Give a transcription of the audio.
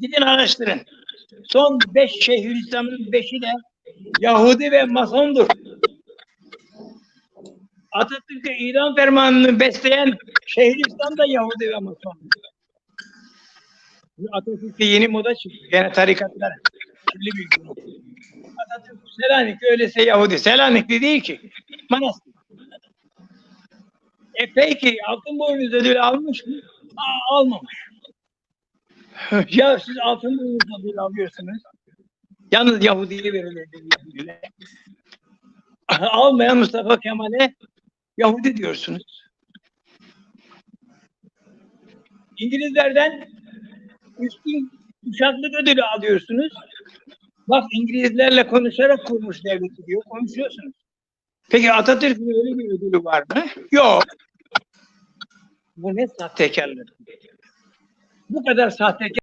Gidin araştırın. Son beş Şeyhülislam'ın beşi de Yahudi ve Masondur. Atatürk'e idam fermanını besleyen Şeyhülislam da Yahudi ve Mason. Atatürk'te yeni moda çıktı. Gene tarikatlar. Kirli bilgi. Atatürk Selanik öylese Yahudi. Selanikli değil ki. Manastır. E peki altın boynuz ödülü almış mı? Aa, almamış. ya siz altın ödülü alıyorsunuz. Yalnız Yahudi'ye ödüller. Almayan Mustafa Kemal'e Yahudi diyorsunuz. İngilizlerden üstün kuşaklık ödülü alıyorsunuz. Bak İngilizlerle konuşarak kurmuş devleti diyor. Konuşuyorsunuz. Peki Atatürk'ün öyle bir ödülü var mı? Yok. Bu ne sahtekarlık. Bu kadar sahtekar